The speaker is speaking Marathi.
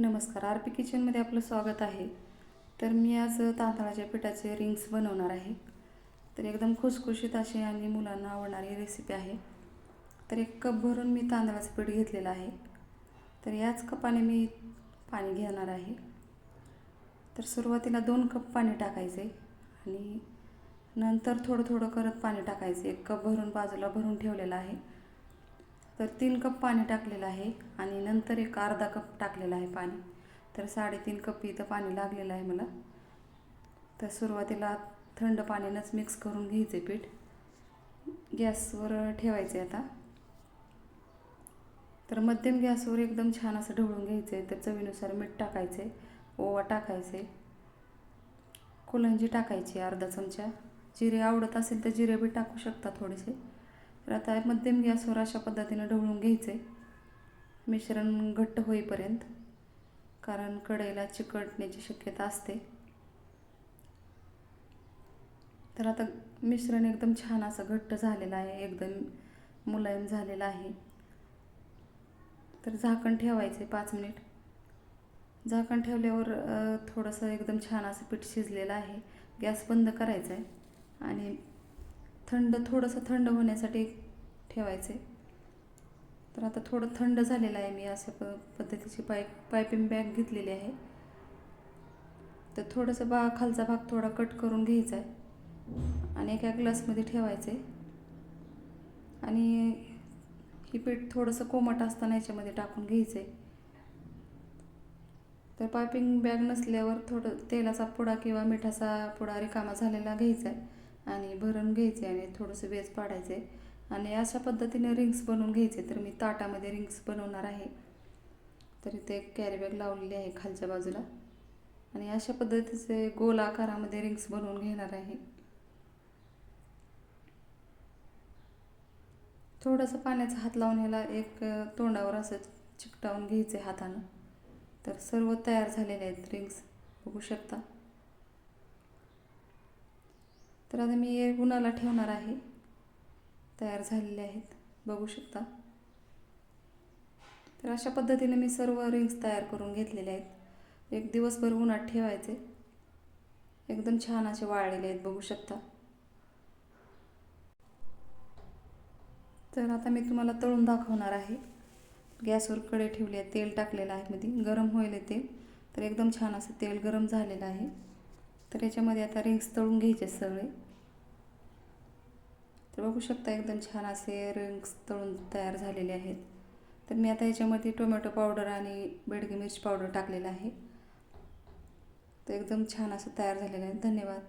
नमस्कार आर पी किचनमध्ये आपलं स्वागत आहे. तर मी आज तांदळाच्या पिठाचे रिंग्स बनवणार आहे. तर एकदम खुसखुशीत अशी आणि मुलांना आवडणारी रेसिपी आहे. तर एक कप भरून मी तांदळाचं पीठ घेतलेलं आहे. तर याच कपाने मी पाणी घेणार आहे. तर सुरुवातीला दोन कप पाणी टाकायचे आणि नंतर थोडं थोडं करत पाणी टाकायचे. एक कप भरून बाजूला भरून ठेवलेलं आहे. तर तीन कप पाणी टाकलेलं आहे आणि नंतर एक अर्धा कप टाकलेलं आहे पाणी. तर साडेतीन कप इथं पाणी लागलेलं आहे मला. तर सुरुवातीला थंड पाण्यानंच मिक्स करून घ्यायचे पीठ. गॅसवर ठेवायचे आता. तर मध्यम गॅसवर एकदम छान असं ढवळून आहे तर चवीनुसार मीठ टाकायचे ओवा टाकायचे कोलंजी टाकायची अर्धा चमचा. जिरे आवडत असेल तर जिरे बी टाकू शकता थोडेसे. तर आता मध्यम गॅसवर अशा पद्धतीनं ढवळून आहे मिश्रण घट्ट होईपर्यंत कारण कढईला चिकटण्याची शक्यता असते. तर आता मिश्रण एकदम छान असं घट्ट झालेलं आहे एकदम मुलायम झालेलं आहे. तर झाकण ठेवायचे पाच मिनिट. झाकण ठेवल्यावर थोडंसं एकदम छान असं पीठ शिजलेलं आहे. गॅस बंद करायचा आहे आणि थंड थोडंसं थंड होण्यासाठी ठेवायचे. तर आता थोडं थंड झालेलं आहे मी अशा प पद्धतीची पाईप पायपिंग बॅग घेतलेली आहे. तर थोडंसं बा खालचा भाग थोडा कट करून घ्यायचा आहे आणि एका ग्लासमध्ये ठेवायचे. आणि ही पीठ थोडंसं कोमट असताना याच्यामध्ये टाकून घ्यायचं. आहे तर पायपिंग बॅग नसल्यावर थोडं तेलाचा पुडा किंवा मिठाचा पुडा रिकामा झालेला घ्यायचा आहे. आणि भरून घ्यायचे आणि थोडंसं वेज पाडायचे. आणि अशा पद्धतीने रिंग्स बनवून घ्यायचे. तर मी ताटामध्ये रिंग्स बनवणार आहे. तर इथे एक कॅरीबॅग लावलेली आहे खालच्या बाजूला. आणि अशा पद्धतीचे गोल आकारामध्ये रिंग्स बनवून घेणार आहे. थोडंसं पाण्याचा हात लावून ह्याला एक तोंडावर असं चिकटावून घ्यायचे हातानं. तर सर्व तयार झालेले आहेत रिंग्स बघू शकता. तर आता मी उन्हाला ठेवणार आहे. तयार झालेले आहेत. बघू शकता. तर अशा पद्धतीने मी सर्व रिंग्स तयार करून घेतलेले आहेत. एक दिवसभर उन्हात ठेवायचे. एकदम छान असे वाळलेले आहेत बघू शकता. तर आता मी तुम्हाला तळून दाखवणार आहे. गॅसवर कडे ठेवले आहे तेल टाकलेलं आहे मध्ये गरम होईल तेल. तर एकदम छान असं तेल गरम झालेलं आहे. तर याच्यामध्ये आता रिंग्स तळून घ्यायचे सगळे. तर बघू शकता एकदम छान असे रिंग्स तळून तयार झालेले आहेत. तर मी आता याच्यामध्ये टोमॅटो पावडर आणि बेडगी मिरची पावडर टाकलेलं आहे. तर एकदम छान असं तयार झालेलं आहे. धन्यवाद.